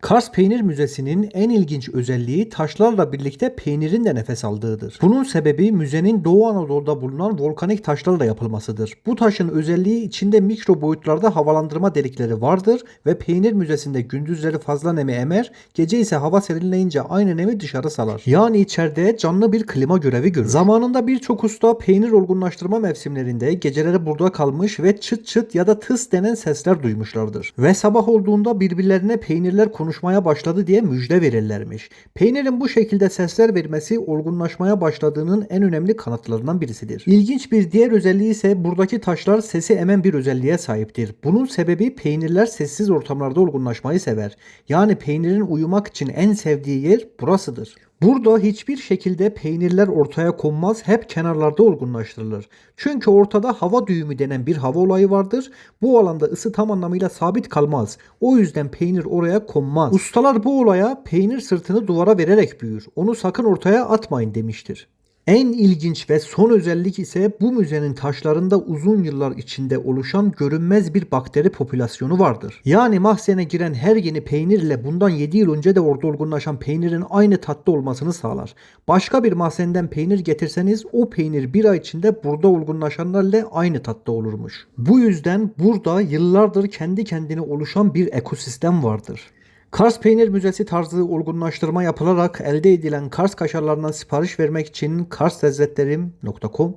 Kars Peynir Müzesi'nin en ilginç özelliği taşlarla birlikte peynirin de nefes aldığıdır. Bunun sebebi müzenin Doğu Anadolu'da bulunan volkanik taşlarla yapılmasıdır. Bu taşın özelliği içinde mikro boyutlarda havalandırma delikleri vardır ve peynir müzesinde gündüzleri fazla nemi emer, gece ise hava serinleyince aynı nemi dışarı salar. Yani içeride canlı bir klima görevi görür. Zamanında birçok usta peynir olgunlaştırma mevsimlerinde geceleri burada kalmış ve çıt çıt ya da tıs denen sesler duymuşlardır. Ve sabah olduğunda birbirlerine peynirler konuşmaya başladı diye müjde verirlermiş. Peynirin bu şekilde sesler vermesi olgunlaşmaya başladığının en önemli kanıtlarından birisidir. İlginç bir diğer özelliği ise buradaki taşlar sesi emen bir özelliğe sahiptir. Bunun sebebi peynirler sessiz ortamlarda olgunlaşmayı sever. Yani peynirin uyumak için en sevdiği yer burasıdır. Burada hiçbir şekilde peynirler ortaya konmaz, hep kenarlarda olgunlaştırılır. Çünkü ortada hava düğümü denen bir hava olayı vardır. Bu alanda ısı tam anlamıyla sabit kalmaz. O yüzden peynir oraya konmaz. Ustalar bu olaya peynir sırtını duvara vererek büyür. Onu sakın ortaya atmayın demiştir. En ilginç ve son özellik ise bu müzenin taşlarında uzun yıllar içinde oluşan görünmez bir bakteri popülasyonu vardır. Yani mahzene giren her yeni peynir ile bundan 7 yıl önce de orada olgunlaşan peynirin aynı tatta olmasını sağlar. Başka bir mahzenden peynir getirseniz o peynir bir ay içinde burada olgunlaşanlarla aynı tatta olurmuş. Bu yüzden burada yıllardır kendi kendine oluşan bir ekosistem vardır. Kars Peynir Müzesi tarzı olgunlaştırma yapılarak elde edilen Kars kaşarlarından sipariş vermek için karslezzetlerim.com